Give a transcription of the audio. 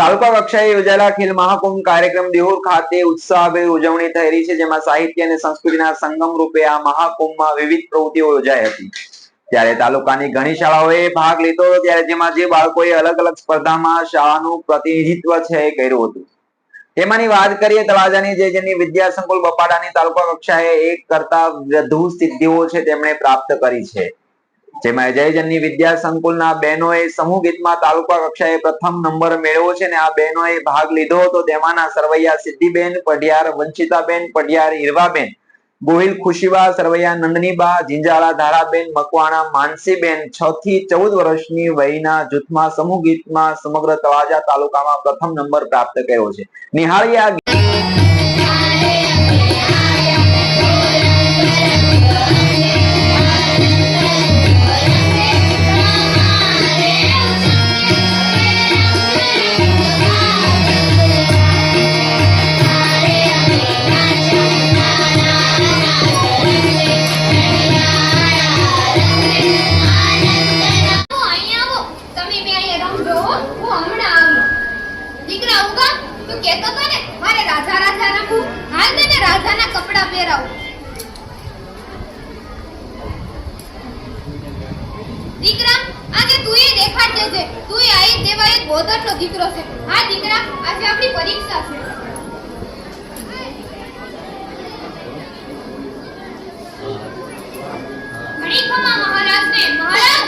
તાલુકા કક્ષાએ યોજાયેલા ખેલ મહાકુંભ કાર્યક્રમ દેહોર ખાતે ઉત્સાહભેર ઉજવણી થઈ રહી છે, જેમાં સાહિત્ય અને સંસ્કૃતિના સંગમ રૂપે આ મહાકુંભમાં વિવિધ પ્રવૃત્તિઓ યોજાઈ હતી. ત્યારે તાલુકાની ઘણી શાળાઓએ ભાગ લીધો હતો ત્યારે જેમાં જે બાળકોએ અલગ અલગ સ્પર્ધામાં શાળાનું પ્રતિનિધિત્વ છે એ કર્યું હતું. તેમાંની વાત કરીએ તળાજાની જે જેની વિદ્યા સંકુલ બપાડાની તાલુકા કક્ષાએ એક કરતા વધુ સિદ્ધિઓ છે, તેમણે પ્રાપ્ત કરી છે. જેમાં જયજનની વિદ્યા સંકુલના બહેનોએ સમૂહ ગીતમાં તાલુકા કક્ષાએ પ્રથમ નંબર મેળવ્યો છે અને આ બહેનોએ ભાગ લીધો હતો. તેમાંના સરવૈયા સિદ્ધિબેન, પઢિયાર વંચિતાબેન પઢિયાર હીરવાબેન ગોહિલ ખુશીબા સરવૈયા નંદનીબા, જિંજાળા ધારાબેન, મકવાણા માનસીબેન છ થી ચૌદ વર્ષની વયના જૂથમાં સમૂહ ગીતમાં સમગ્ર તળાજા તાલુકામાં પ્રથમ નંબર પ્રાપ્ત કર્યો છે. નિહાળીએ આવી ઉગા તું કહેતો તો ને, મારે રાજા રાજા રમવું, હાલ તને રાજાના કપડા પહેરાવું. દીકરા, આજે તું એ દેખાડજે છે તું આઈ દેવા એક બોધટનો દીકરો છે. હા, દીકરા, આજે આપણી પરીક્ષા છે. ઘણી ખમા મહારાજને, મહારાજ